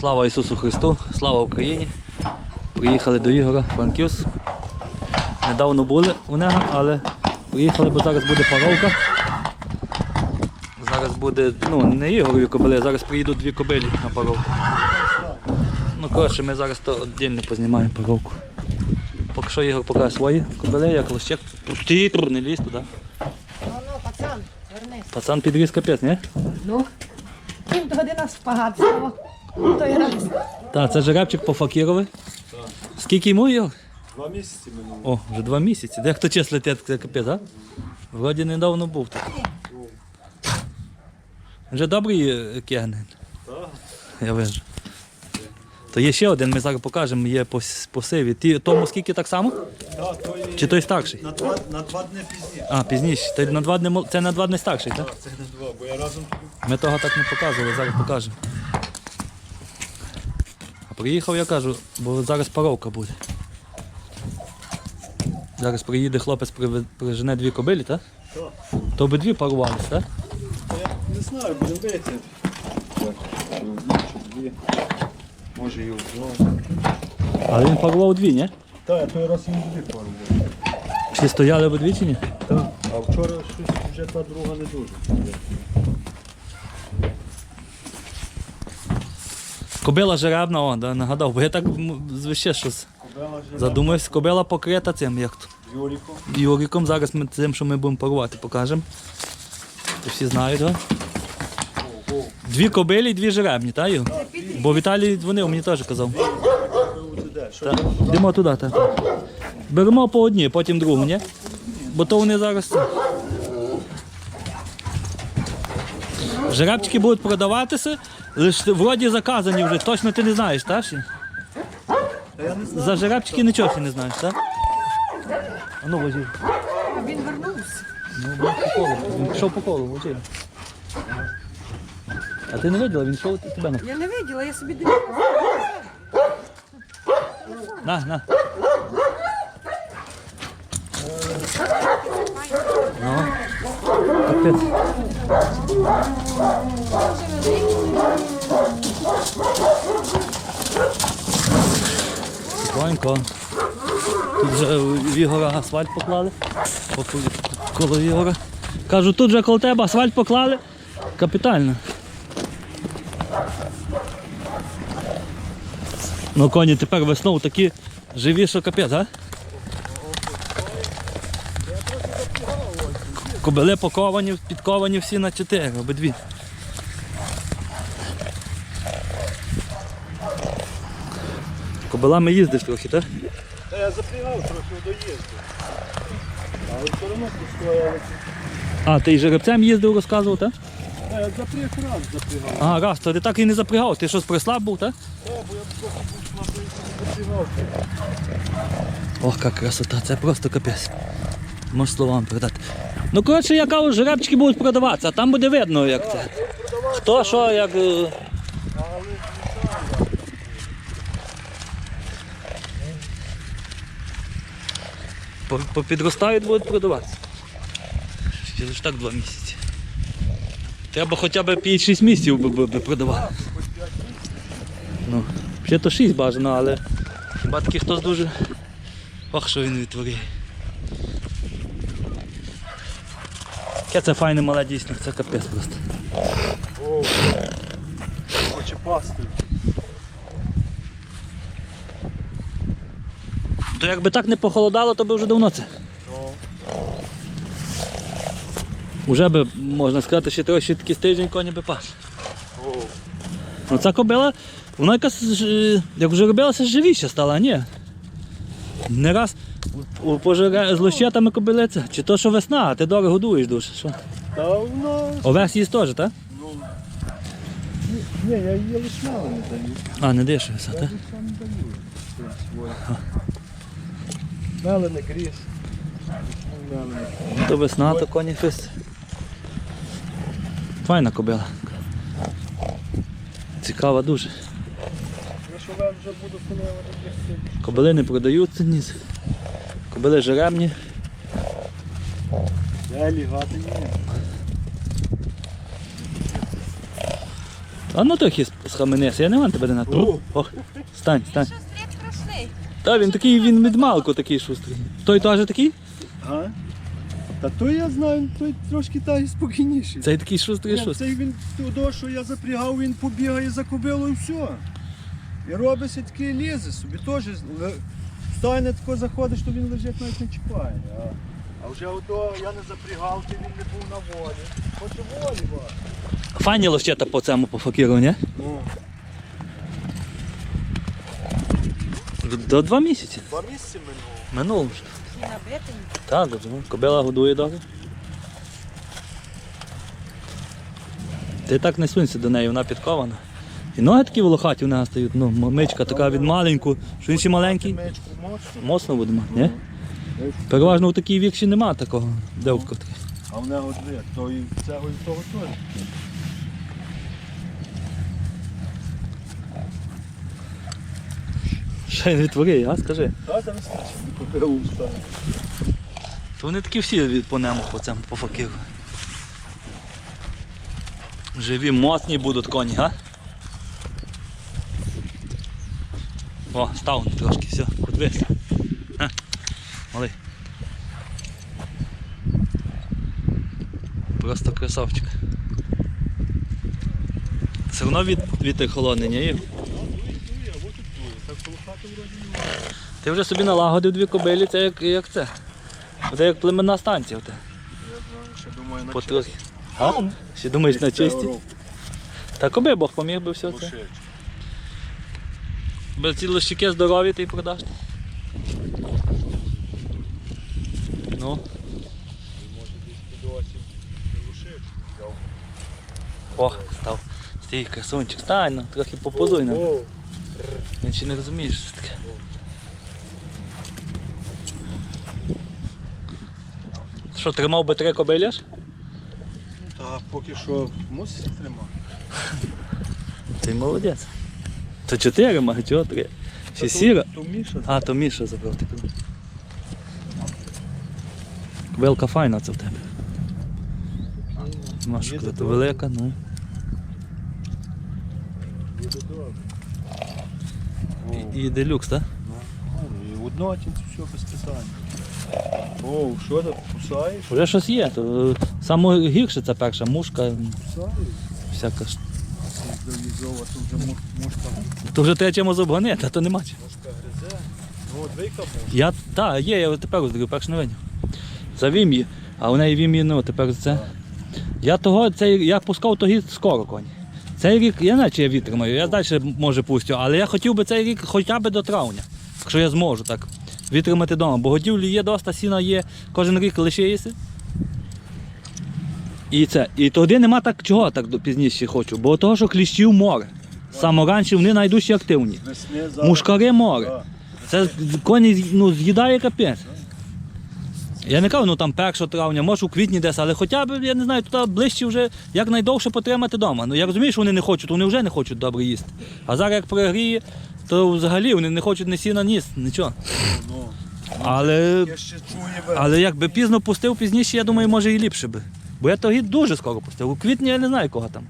Слава Ісусу Христу, слава Україні. Приїхали до Ігора Франківськ. Недавно були у нього, але приїхали, бо зараз буде паровка. Зараз буде, ну, не Ігорові кобили, а зараз приїдуть дві кобилі на паровку. Ну, коротше, ми зараз то віддільно познімаємо паровку. Поки що Ігор покаже свої кобили, як лощек. Ти не лізь туди. Ну, ну, пацан, вернись. Пацан підріз капець, ні? Ну. Ким то година спагат стало. Той раз. Так, це жеребчик по Факірові. Скільки йому його? Два місяці минуло. О, вже два місяці. Де хто числить, це капець, а? Вроді недавно був тут. Вже добрий е, кегнен. Так. Я вижу. То є ще один, ми зараз покажемо, є по, по сиві. Ті, тому скільки так само? Так, то і Чи той старший? на два, на два дні пізніше. А, пізніше. Той на два дні, мол- це на два дні старший, так? Так, це на два, бо я разом Ми того так не показували, зараз покажемо. Приїхав, я кажу, бо зараз паровка буде. Зараз приїде хлопець, прижене дві кобилі, так? Так. То обидві парувалися, так? я не знаю, будемо бити. Так, чи чи дві. Може і одну. Але він парував дві, ні? Так, я той раз їм дві пару було. Чи стояли обидві чи ні? Так. А вчора щось вже та друга не дуже. Кобила жеребна, о, да, нагадав, бо я так звище щось задумався. Кобила покрита цим, як то. Юріку. Юриком. Зараз ми цим, що ми будемо парувати, покажемо. Всі знають, так? Дві кобилі і дві жеребні, так? Бо Віталій дзвонив, мені теж казав. Так. Йдемо туди, так. Беремо по одній, потім другу, ні? Бо то вони зараз. Жеребчики будуть продаватися, лише вроді заказані вже, точно ти не знаєш, так? ще? За жеребчики нічого ще не знаєш, так? А ну, возі. Він вернувся. Ну, він по колу. Він пішов по колу, возі. А ти не виділа, він йшов тебе на. Я не виділа, я собі дивилася. На, на. Ну, капець. Тихонько. Тут вже в Ігора асфальт поклали. По- Коло Ігора. Кажу, тут вже коло тебе асфальт поклали. Капітально. Ну коні тепер весною такі живі, що капець, а? Кобили поковані, підковані всі на чотири, обидві. Кобилами їздиш трохи, так? Та я запрягав трохи в доїзду. Але все одно постояли. А, ти і жеребцем їздив, розказував, так? Та я запряг раз запрягав. А, раз, то ти так і не запрягав, ти щось прислаб був, так? Та, бо я трохи був слабий, запрягав. Ох, яка красота, це просто капець. Можеш словам передати. Ну, коротше, я кажу, жеребчики будуть продаватися, там буде видно, як це. Хто що, як. е, Попідростають, будуть продаватися. Ще лише так два місяці. Треба хоча б 5-6 місяців би, би, продавали. Ну, ще то 6 бажано, але хіба такий хтось дуже. Ох, що він відтворює. Яке це файне мале дійсно, це капець просто. О, хоче пасти. То якби так не похолодало, то би вже давно це. Ну, Уже би, можна сказати, ще трохи такий тиждень коні би пас. о, Ну ця кобила, вона якась, як вже робилася, живіша стала, а ні. Не раз у- з лощетами кобилиця. Чи то, що весна, а ти добре годуєш дуже. Що? та воно, Овес їсть теж, так? ну, ні, я її лише мало не даю. А, не дишується, так? Я сам не даю. Своє. Гріз. То весна, то коні щось. Файна кобила. Цікава дуже. Я Кобили не продаються ні. Кобили жеребні. Я лігати ні. А ну трохи схаменися, я не маю тебе на О. Ох, стань, стань. Та він такий, він відмалку такий шустрий. Той теж такий? А? Та то я знаю, той трошки та й спокійніший. Цей такий шустрий Ні, шустрий. Цей він того, що я запрягав, він побігає за кобилою і все. І робиться такий лізе собі теж. Тако заходиш, то він лежить навіть не чіпає. А, а вже ото я не запрягав, то він не був на волі. Хоче волі, ба. Файні лощета по цьому по факіру, ні? Ну, До два місяці. два місяці минуло. Минуло вже. Не набитий. Так, ну, кобила годує добре. Ти так не сунься до неї, вона підкована. І ноги такі волохаті в неї стають. Ну, мичка така від маленьку, що він ще маленький. Моцно буде мати, ні? Переважно у такій вік ще немає такого девка таких. А в нього дві, то і цього і того теж. Ще й не твори, а скажи. Та там. То вони такі всі від по нему по цьому по факіру. Живі, моцні будуть коні, га? О, став трошки, все, подивись. Га, Малий. Просто красавчик. Все одно від, вітер холодний, ні? Ігор? Так полохати вроді. Ти вже собі налагодив дві кобилі, це як, як це. Це як племенна станція. знаю, ще думаю на Потрохи. А? Ще думаєш на чисті? Та коби Бог поміг би все це. Бо ці лощики здорові ти продаш. Ну, о, став. Стій, красунчик, стань, ну, трохи попозуй нам. Він ще не розумієш, що таке. Що, тримав би три кобилі ж? Та поки що мусить тримати. Ти молодець. То чотири, мага, чого три? Ще сіра. То Міша. А, то Міша забрав ти кажу. Кобилка файна це в тебе. Їде то велика, ну. І, і делюкс, так? І однотінці все без питань. О, що ти кусаєш? Вже щось є. То, е, саме гірше це перша мушка, Кусаєш? всяка. Здалізова, то вже муш- мушка, То вже треба чимось обгонити, а то нема мушка гризе. Ну, от мушка. Я, так, є, я тепер роздрю, перш не видів. За вім'ї, а у неї вім'ї, ну, тепер це. Я того, цей, я пускав тоді скоро коні. Цей рік, я не знаю, чи я витримаю, я далі може пустю, але я хотів би цей рік хоча б до травня, якщо я зможу так витримати вдома. Бо годівлі є доста, сіна є, кожен рік лишається. І це. І тоді нема так чого так пізніше хочу, бо того, що кліщів море. Саме раніше вони найдужчі активні. Мушкари море. Це коні ну, з'їдає капець. Я не кажу, ну там 1 травня, може у квітні десь, але хоча б, я не знаю, туди ближче вже якнайдовше потримати вдома. Ну я розумію, що вони не хочуть, вони вже не хочуть добре їсти. А зараз як прогріє, то взагалі вони не хочуть ні сіна, ні, нічого. Ну, Але, чую ви. але якби пізно пустив, пізніше, я думаю, може і ліпше би. Бо я тоді дуже скоро пустив. У квітні я не знаю кого там.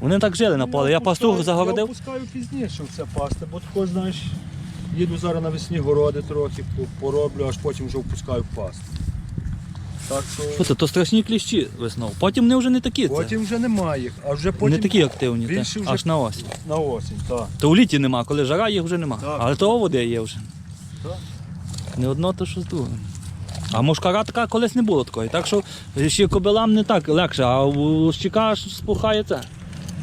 Вони так жили на полі. Я пастух пускаю- Я загородив. пускаю пізніше все пасти, бо тако, знаєш, їду зараз навесні городи трохи, пороблю, аж потім вже впускаю пасти. Так Що що це, то страшні кліщі весною. Потім вони вже не такі. Це. потім вже немає їх, а вже потім Не такі активні, більше вже- аж на осінь. на осінь. Так. То у літі нема, коли жара їх вже нема. Так. Але того води є вже. Так. Не одно, то що з другим. А мушкара така колись не було такої. Так що ще кобилам не так легше, а у щіка аж спухає це.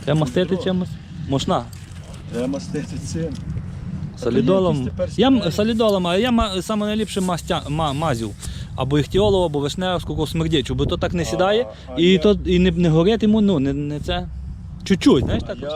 Треба мастити чимось. Мошна. Треба мастити цим. Солідолом. Я солідолом, а я саме найліпше мастя, ма, мазів. Або іхтіолову, або вишневську, смердячу, бо то так не сідає а і, я- то, і не, не горить йому, ну, не, не це. Чуть-чуть, знаєш А так? я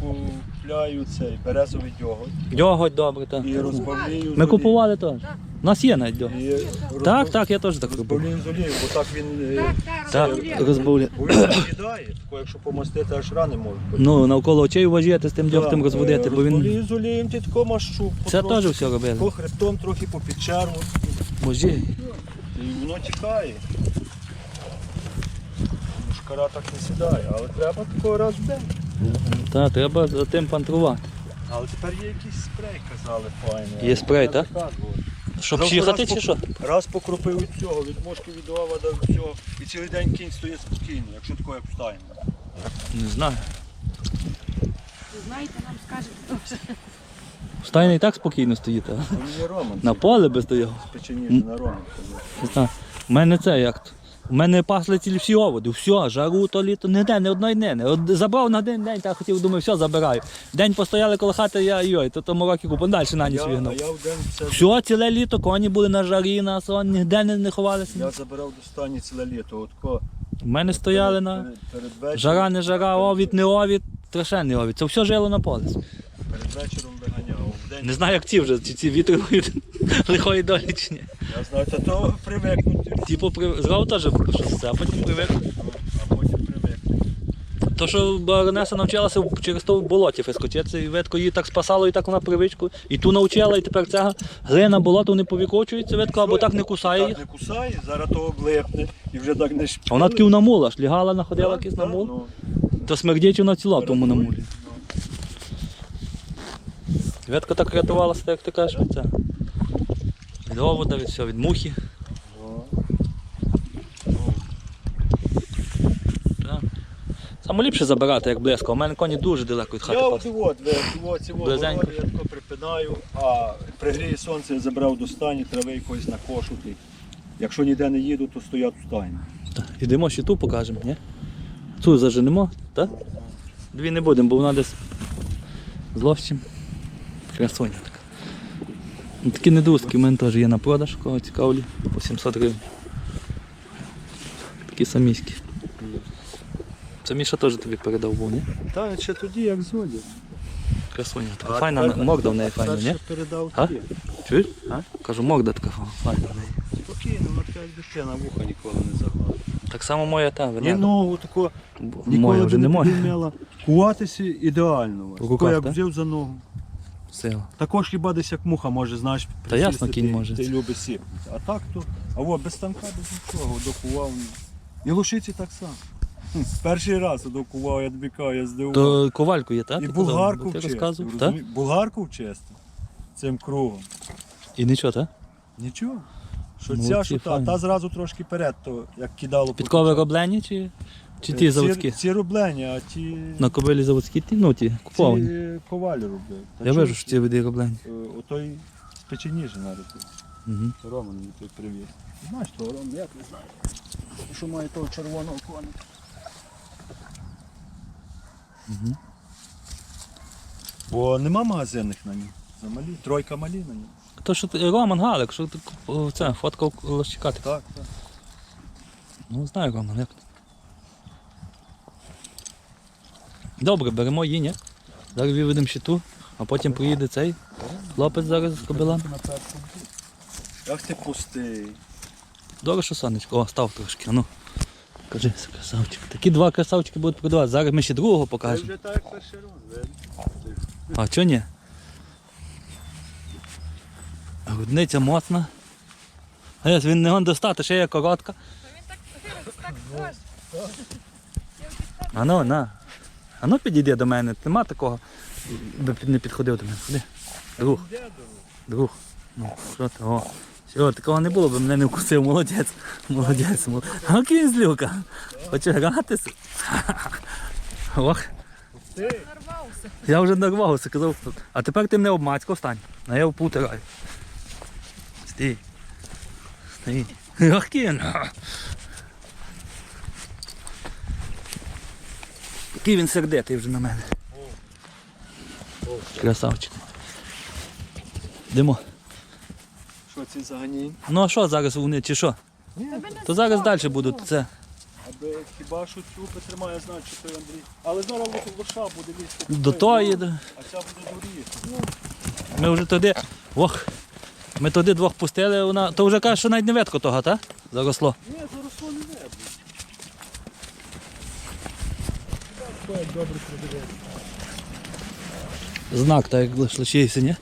купляю цей березовий дьоготь Дьоготь добре, так. і розбавлюю. Ми купували теж. У нас є навіть. І Так, так, я теж так роблю. Розбавляю з олією, бо так він, е, Так, розбавля. бо він з'їдає. Тако, якщо помастити, аж рани можуть бути. Ну, навколо очей важити з тим дьогтем Так, розводити, е, бо він. Розбавляю з олієм, ти тако машу. Це теж все робили. По хребтом трохи по підчерву. Божі. І воно тікає. Мушкара так не сідає, але треба такого раз в день. Та, треба за тим пантрувати. Але тепер є якийсь спрей, казали, файний. Є спрей, Я так? заказував. Щоб Раз чихати по- чи що? Раз покропив від цього, від мошки від овода, від всього. І цілий день кінь стоїть спокійно, якщо такое як встане. Не знаю. Знаєте, нам скажете. Стайний і так спокійно стоїть, а? Він не Роман. На поле би стояв. Печеніше на Роман. Не знаю. У мене це як то. У мене пасли цілі всі оводи, все, жару то літо, не де, не одної днини. От забрав на один день, так хотів, думаю, все, забираю. День постояли коло хати, я йой, то тому роки купив, далі на ніч Я, а я в день все. Все, ціле літо, коні були на жарі, на сон, ніде не, не ховалися. Я забирав до стані ціле літо. От ко, У мене стояли на жара, не жара, овід, не овід, страшенний овід. Це все жило на полі. Перед вечором виганяв. День Не знаю, як ці вже, чи ці вітрові лихої долі чи ні. я знаю, та то привикнути, Типу, при... зразу теж щось це, а потім привик. а потім привикнути. То, що баронеса навчилася через то в болоті фескочитися, і видко її так спасало, і так вона привичку. І ту навчила, і тепер ця глина болото не повікочується, видко, або так не кусає їх. Так не кусає, зараз того глипне і вже так не шпіли. А вона таки в намула, шлігала, находила Так, якийсь намул. ну. То смердіть вона ціла в тому намулі. Ветка так рятувалася, як ти кажеш, це. Від овода, від всього, від мухи. Саме ліпше забирати, як близько. У мене коні дуже далеко від хати Я от от, от, Близенько. я тако припинаю, а пригріє сонце, я забрав до стані, трави якоїсь накошути. Якщо ніде не їду, то стоять у стані. Ідемо ще ту покажемо, ні? Цю заженемо, так? Дві не будемо, бо вона десь зловчим. Красоня Такі недузки в мене теж є на продаж, кого цікавлі, по 700 гривень. Такі саміські. Це Міша теж тобі передав був, ні? Так, ще тоді як зоді. Красуня. Така файна, морда в неї файна, ні? передав А? Чуєш? А? Кажу, морда така файна в неї. Спокійно, вона така як дитина, вуха ніколи не загладить. Так само моя та, Ні Венера. ногу тако, Бо ніколи Моя вже не може. підіймала. Куватися ідеально. вас. Тако руках, як так? взяв за ногу. Сила. Також хіба десь як муха може, знаєш, Та ясно, кінь може. Ти любиш сіпнути. А так то, а во, без станка, без нічого, докував. І лошиці так само. Хм, Перший раз докував, я тобі кажу, я здивував. То ковальку є, так? І булгарку Ти вчистив, так? розумієш? Булгарку вчистив цим кругом. І нічого, так? Нічого. Що Молодці, ця, що та, файно. та зразу трошки перед, то як кидало по кучах. роблені чи, чи Е, ті заводські? Ці, ці роблені, а ті, На кобилі заводські, ті, ну ті, куповані. ці ковалі роблять. Та Я чого вижу, що ті види роблені. Е, Отой з печеніжі навіть. Угу. Рома мені той привіз. Знаєш того Рома, як не знаю. Що має того червоного коника. Угу. Бо нема магазинних на ній. Замалі. Тройка малі на ній. То, що ти, Роман Галик, що ти о, це, фоткав лощика. ти- Так, так. Ну, знаю, Роман, як. Добре, беремо її, ні? Зараз виведемо ще ту, а потім приїде цей хлопець зараз з кобилами. Ах ти пустий. Добре, що сонечко. О, став трошки, а ну. Кажи, красавчик. Такі два красавчики будуть продавати. Зараз ми ще другого Це покажемо. вже так перший раз. А чого ні? Грудниця моцна. А ось він не гон достати, ще є коротка. А ну, на. А ну підійди до мене. Нема такого. Не підходив до мене. Ходи. Друг. Друг. Ну, що ти? Все, такого не було, бо мене не вкусив. Молодець. Молодець. мол- А кінь злюка. Хоче гратися? Ох. Я вже нарвався, казав, а тепер ти мене обмацько стань. А я впутираю. Стій. Стій. Ах, кін. Який він сердитий вже на мене. Красавчик. Йдемо. Що ці загані? Ну а що зараз вони чи що? То зараз далі будуть це. Аби хіба що цю потримає, знаю, що той Андрій. Але зараз лоша буде лізти. До тої. А ця буде дуріти. Ми вже туди. Ох. Ми туди двох пустили, вона. То вже каже, що навіть не ветко того, так? Заросло. Ні, заросло не видно. Ой, добре придивився. Знак, так як лишився, ні?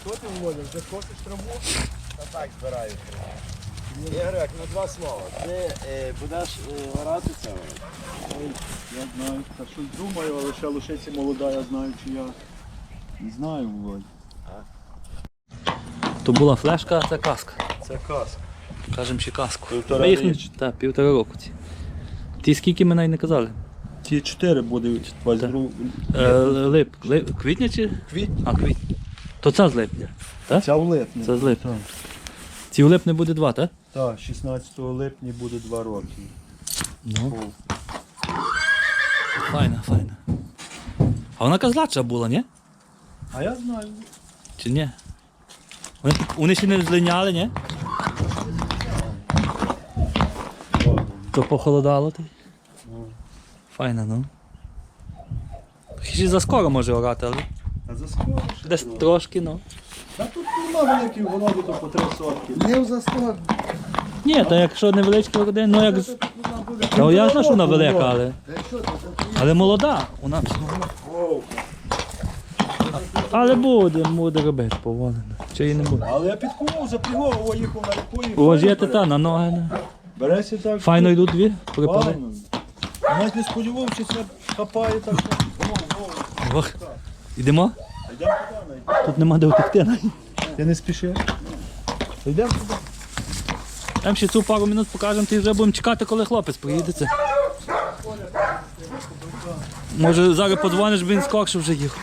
Що ти Володя, вже косиш траву? Та так збираю. Ігорек, на два слова. Ти е, будеш е, орати? Ой, я знаю, та щось думаю, але ще лишиться молода, я знаю, чи я не знаю, Володь. То була флешка, а це каска. Це каска. Кажемо ще каску. Півтора Ми їх не-. Так, півтора року ці. Ті скільки ми навіть не казали? Ті чотири буде 22 Е, лип, лип, квітня чи? квітня. А, квітня. То це з липня. Ця в липні. Це з липня. Ці в липні буде два, так? Так, 16 липня буде 2 роки. Ну. Файна, файна. А вона козлача була, ні? А я знаю. Чи ні? Вони, вони ще не злиняли, ні? То похолодало ти? Файна, ну. Ще заскоро може орати, але А за скоро ще десь трохи. трошки, ну. Та тут нема великих городу, то по 3 сотки. Не в заскок. Ні, то якщо невеличкий родин, ну як. з- Ну я знаю, що вона велика, але. Але молода, вона. Оу. Але буде, буде робити поволено. Чи її не буде? Але я підкував, запрягав, о, їхав на рекою. Уважити та на ноги. ну. Береться так. Файно йдуть дві, припали. Файно. Навіть не сподівався, хапає так. Ох. Йдемо? Йдемо туди. Тут нема де втекти. Я не спішив. Йдемо туди. Там ще цю пару минут покажемо, ти вже будемо чекати, коли хлопець приїдеться. Може зараз подзвониш, бо він скорше вже їхав.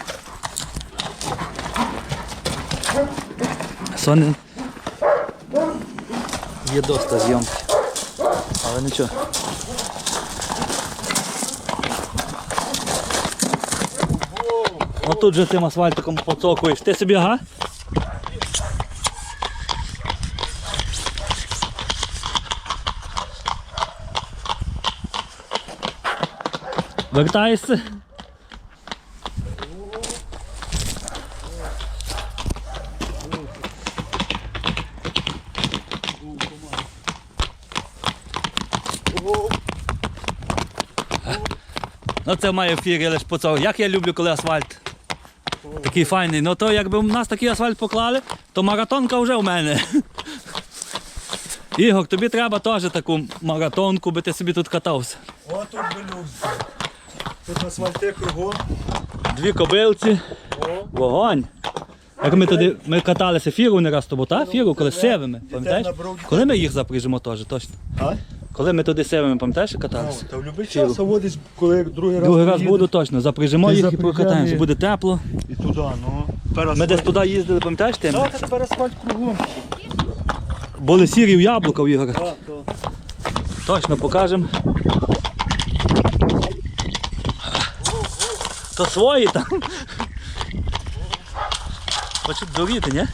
Сонин. Є доста зйомки. Але нічого. Отут же тим асфальтиком поцокуєш. Ти собі, ага? Вертаєшся? Ну це має ефір, лише по цьому. Як я люблю, коли асфальт такий файний. Ну то якби в нас такий асфальт поклали, то маратонка вже в мене. Ігор, тобі треба теж таку маратонку, би ти собі тут катався. О, тут белюз. Тут асфальти кругом. Дві кобилці, вогонь. Як ми туди ми каталися фіру не раз з тобою, та? Фіру, коли сивими, пам'ятаєш? Коли ми їх запряжемо теж, точно. Коли ми туди сивими, пам'ятаєш, каталися? та в будь-який час, а от десь, коли другий раз Другий раз буду точно, запряжемо Ти їх і запряжемо прокатаємося, буде тепло. І туди, ну. Ми десь туди їздили, пам'ятаєш тим? Так, тепер асфальт кругом. Були сірі в яблука в Ігора. Так, так. Точно покажемо. То свої там. Хочуть дуріти, ні?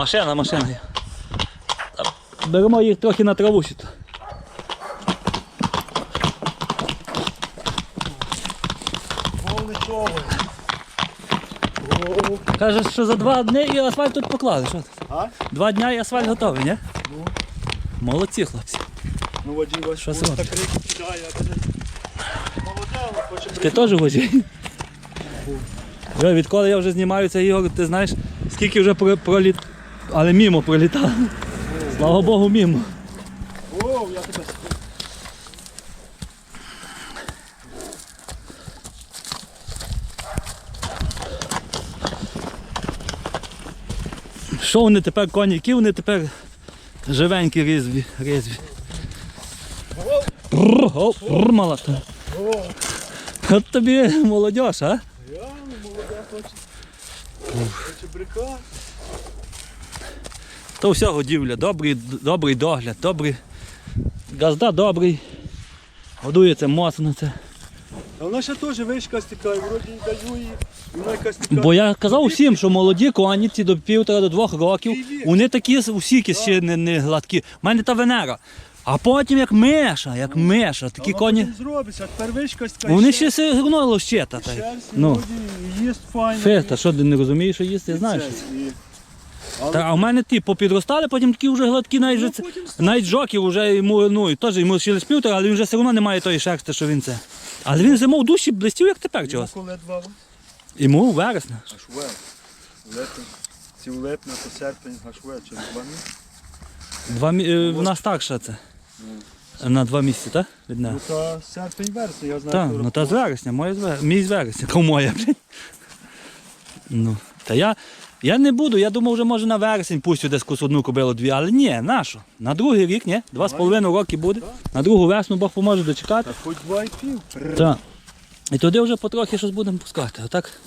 Машина, машина. є. Беремо їх трохи на траву то. Кажеш, що за два дні і асфальт тут поклали. Що? ти? А? Два дня і асфальт готовий, ні? Молодці, хлопці. Ну, водій ваш Що це так рік кидає, а ти хоче Ти теж водій? Йо, відколи я вже знімаю цей ігор, ти знаєш, скільки вже про- проліт... Але мімо пролітав. Слава Богу, мімо. О, я тебе Що вони тепер коні, які вони тепер живенькі різві. різві. Малата. От тобі молодіж, а? Я, ну, молода, хоче. Хоче брика. То вся годівля, добрий, добрий догляд, добрий. Газда добрий. Годується моцно це. А вона ще теж вишка стікає, вроді даю вона якась стікає. Бо я казав всім, що молоді коні ці до півтора до двох років, вони такі усі ще не, не гладкі. У мене та Венера. А потім як миша, як миша, такі коні. зробиться, тепер вишка стікає. Вони ще все одно лощета. Ну, їсть файно. що ти не розумієш, що їсти, знаєш. і- Але Та, а в мене ті попідростали, потім такі вже гладкі, навіть, же це- навіть жокі вже йому, ну, і теж йому ще лиш але він вже все одно не має тої шерсти, що він це. Але він зимов душі блистів, як тепер йому чогось. коли два Йому вересня. аж. Липень. Ці липня, то серпень, аж через два місяці. Два, мі- е, в нас старша це. На два місяці, так? Від неї. Ну та серпень, вересень, я знаю. Так, що ну та з вересня, моє з вересня. Мій з вересня, кому моя, блін. Ну, та я, я не буду, я думав, вже може на вересень пустю десь одну кобилу дві, але ні, на що? На другий рік, ні? Два з половиною роки буде. На другу весну Бог поможе дочекати. Хоч два і пів. Так. І туди вже потрохи щось будемо пускати, а так?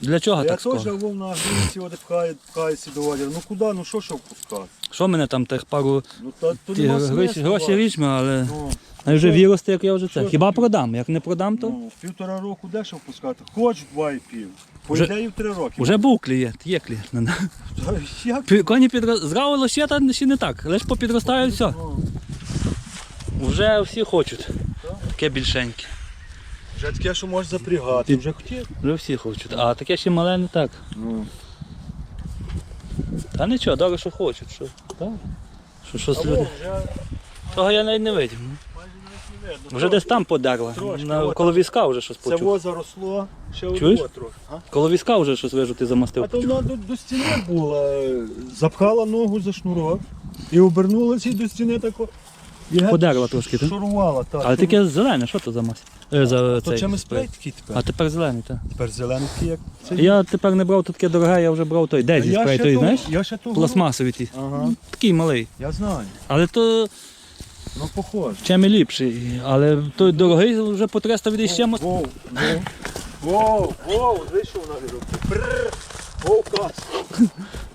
Для чого так теж скоро? вов на агрівці, от пхає, пхається до. Ну куди, ну що що впускати? Що мене там тих пару Ну та то ті, нема гроші, Вась. річми, але Ну, а вже вірости, як я вже це. Хіба продам? Як не продам, то ну, півтора року де що впускати? Хоч два і пів. По Вже- ідеї в три роки. вже був клієнт, є клієнт. Ну, Та Як? Пі- Коні підро... зравило ще та ще не так. Лиш попідростає все. Ну, Вже всі хочуть. Таке більшеньке. Вже таке, що можеш запрягати. Вже хотів. Вже всі хочуть. А таке ще мале не так. Ну. Та нічого, добре, що хочуть. Що, так. що щось люди. вже Того я навіть не видів. ну. майже навіть не видно. Вже десь там подерла. Трошки, На, от. коло візка вже щось Це почув. во заросло, ще Чуєш? одного трохи. А? Коло візка вже щось вижу, ти замастив. А то вона до, до стіни була, е, запхала ногу за шнурок і обернулася і до стіни тако. Подерла трошки, так? Шурувала, так. Але таке зелене, що то за мазь? Е, за То цей чим спрей. спрей такий тепер? А тепер зелений, так. Тепер зелений такий, як це. Я тепер не брав тут таке дороге, я вже брав той Дезі спрей, той, знаєш? Я ще того. Пластмасовий ті. Ага, Такий малий. я знаю. Але то Ну похоже. чим і ліпший. Але той дорогий вже по 300 від ще мо- Воу, воу. Воу, воу, вийшов на віру. Бррр. Воу, кас.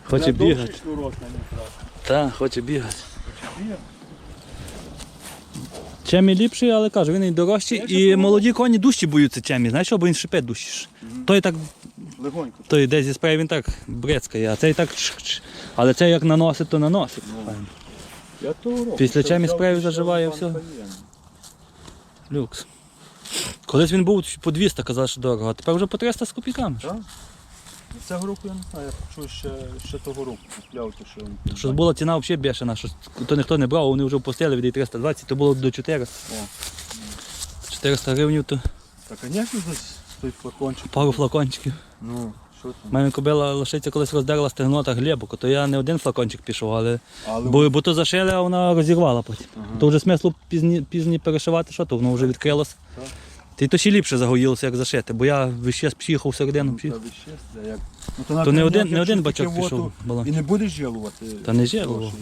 хоче бігати. шнурок на ній брати. Так, хоче бігати. Бігати. Чемі ліпший, але кажу, він і дорожчий. І молоді коні дужчі боються чемі. Знаєш, бо він шипить дужче. Той так, Легонько. той десь зі спрей він так брецкає, а цей так. чх-чх. Але цей як наносить, то наносить. Файно. Я того року. Після Це чемі взяв спрею ще заживає все. Каєн. Люкс. Колись він був по 200, казав, що дорого, а тепер вже по 300 з копійками. Так? Цього року я не знаю, я почув ще, ще того року купляв, то що він. Щось була ціна взагалі бешена, що то ніхто не брав, вони вже впустили від 320, то було до 400. О. 400 гривень, то Та, звісно, той флакончик. пару флакончиків. Ну, що У там? мене кобила лошиця колись роздерла стегно та глибоко, то я не один флакончик пішов, але Але бо, бо то зашили, а вона розірвала потім. Ага. То вже смисло пізні, пізні перешивати, що то воно вже відкрилося. Так. Й то ще ліпше загоїлося, як зашити, бо я весь час п'їхав всередину. Ну, та ви як- Ну, То не один, не один бачок пішов. воду. І не будеш жалувати. Та не жалував.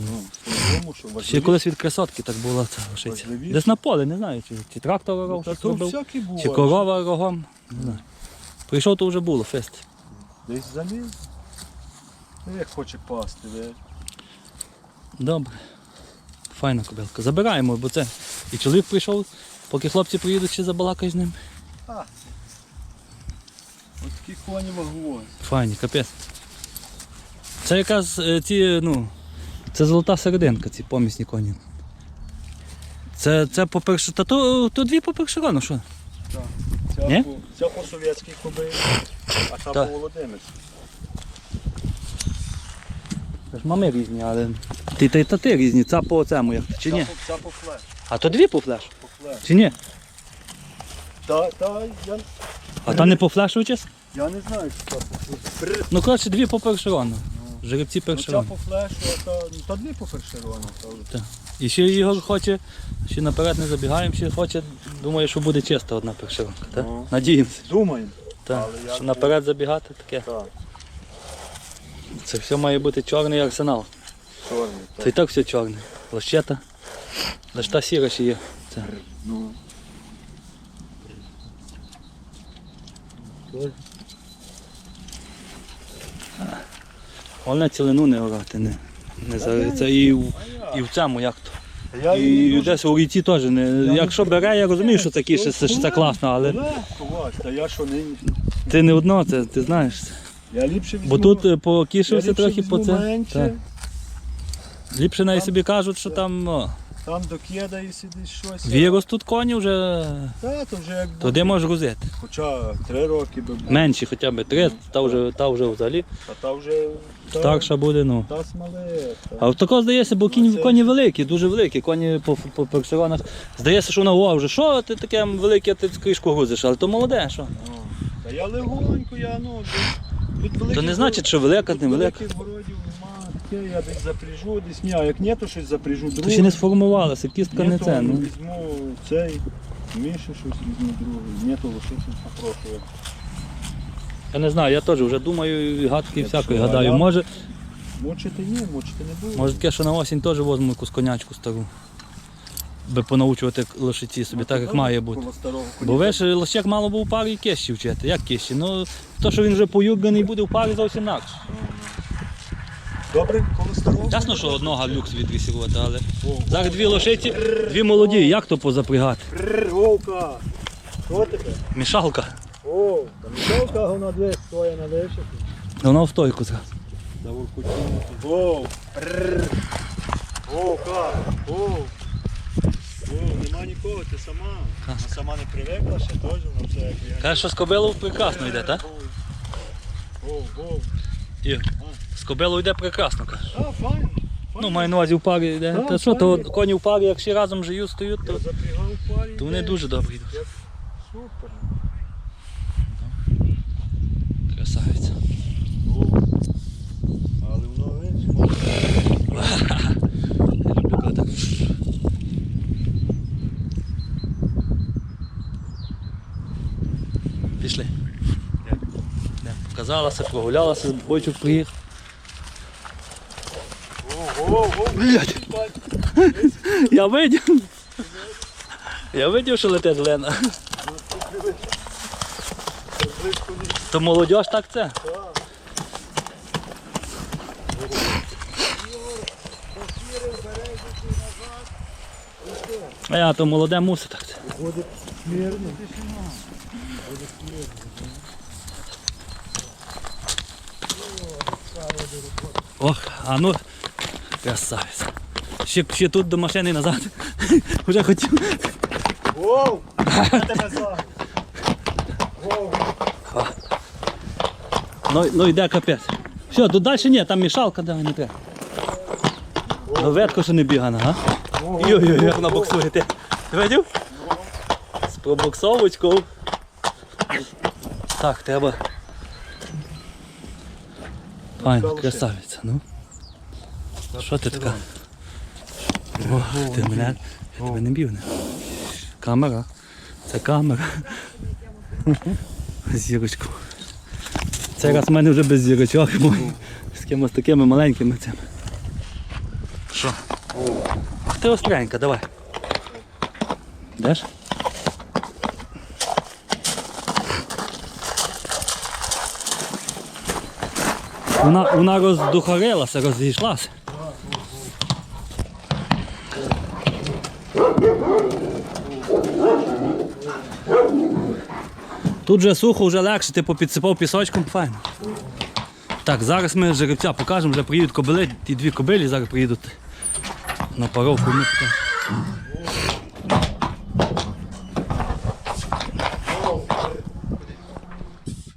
Ну, Ще колись від красотки так була ця лошиця. Десь на полі, не знаю, чи, чи трактор Ну, рогав, то робив, чи корова рогом. Не знаю. Прийшов, то вже було фест. Десь заліз. Ну, як хоче пасти, ви. Добре. Файна кобилка. Забираємо, бо це. І чоловік прийшов, поки хлопці приїдуть, ще забалакай з ним. Ось такі коні вагові. Файні, капець. Це якраз е, ці, ну, це золота серединка, ці помісні коні. Це, це по-перше, та то, то дві по-перше рано, що? Ця, Ні? ця по совєтській кобилі, а та Так. по Володимирській. Це ж мами різні, але. Ти та та ти різні, ця по цьому як. Чи ні? Ця, по- флеш. А то дві по флеш. По флеш. Чи ні? Та, та, я, А та не по флешу час? я не знаю, що це по флеш. Ну коротше, дві по першерону. Жеребці Ну, ця по флешу, а та, ну, та дві по фершерону. І ще Ігор хоче, ще наперед не забігаємо, ще хоче, думає, що буде чиста одна першеронка. Так? Ну. Надіємося. Думаємо. Але я Що наперед забігати таке. Так, Це все має бути чорний арсенал. чорний. Це і так все чорне. Лощета. Лише та сіра ще є. Це. Ну. Головне цілину не орати, не, не за, це і, в- і в цьому як то. Я І, десь у ріці теж не. Якщо бере, я розумію, що це кіше, що це класно, але та я що нині. ти не одно, це ти знаєш. Я ліпше візьму. Бо тут е, покішився трохи по це. Так. Ліпше навіть собі кажуть, що там о, Там докидає сидить щось. Вірус тут коні вже. Та, то вже як буде. де можеш грузити? Хоча три роки би було. Менші хоча б три, та вже, та вже взагалі. А та вже та, Старша буде, ну. Та смале. А от тако здається, бо кінь, коні великі, дуже великі. Коні по, по персонах. Здається, що вона о, вже що ти таке велике, ти кришку грузиш, але то молоде, що? Ну, Та я легонько, я ну. Великих То не значить, що велика, не велика. городів нема. Таке я десь запряжу, десь ні, а як ні, то щось запряжу То ще не сформувалася, кістка не це. Ну. Візьму цей, Мішу щось візьму другий. Ні, то лише попрошу. Я не знаю, я теж вже думаю, і гадки Якщо всякої гадаю. варіант. Може, Мучити ні, мучити не буду. може таке, що на осінь теж возьму якусь конячку стару. Би понаучувати лошиці собі, так як має бути. Бо ви ж лошак мало був у парі кещі вчити. Як кещі? Ну, то, що він вже поюбаний буде в парі зовсім інакше. Добре, коло старого. Ясно, що одного люкс відрісувати, але зараз дві лошиці, дві молоді, як то позапрягати? Вовка! Що таке? Мішалка. О, там мішалка вона дві стоя на леші. Вона в стойку зразу. Да сама. Вона сама не привикла ще теж, вона все як я. Каже, що з кобилою прекрасно йде, так? Вов, вов. І з кобилою йде прекрасно, каже. А, файно. Ну, маю на увазі в парі йде. Та що, то коні в парі, якщо разом живуть, стоють, Я то, запрягав парі. то вони йде. дуже добрі йдуть. Як Супер. Красавиця. Вов. Але воно видиш, Я люблю коли так. Пішли. Йдемо. Прогулялася, бойчук приїхав. Я видів. Я видів, що летить Лена. То молодь так це. А я то молоде мусить так це. Буде смірно. Ох, а ну, красавець. Ще, ще тут до машини назад. Уже хотів. Вов! Я тебе за. Вов! Ну, ну йде капець. Що, тут далі ні, там мішалка, давай не треба. Ну ветко ще не бігана, га? Йой-йой, як вона боксує. Ти Ти видів? З пробоксовочкою. Так, треба. Файно, красавиця, ну. Що ти така? О, ти мене. Я тебе не бів, не. Камера. Це камера. Зірочку. Цей раз в мене вже без зірочок, бо з кимось такими маленькими цими. Що? Ти остренька, давай. Йдеш? Вона, вона роздухарилася, розійшлася. Тут же сухо, вже легше, ти попідсипав пісочком, файно. Так, зараз ми жеребця покажемо, вже приїдуть кобили, ті дві кобилі зараз приїдуть на паровку. Ми покажемо.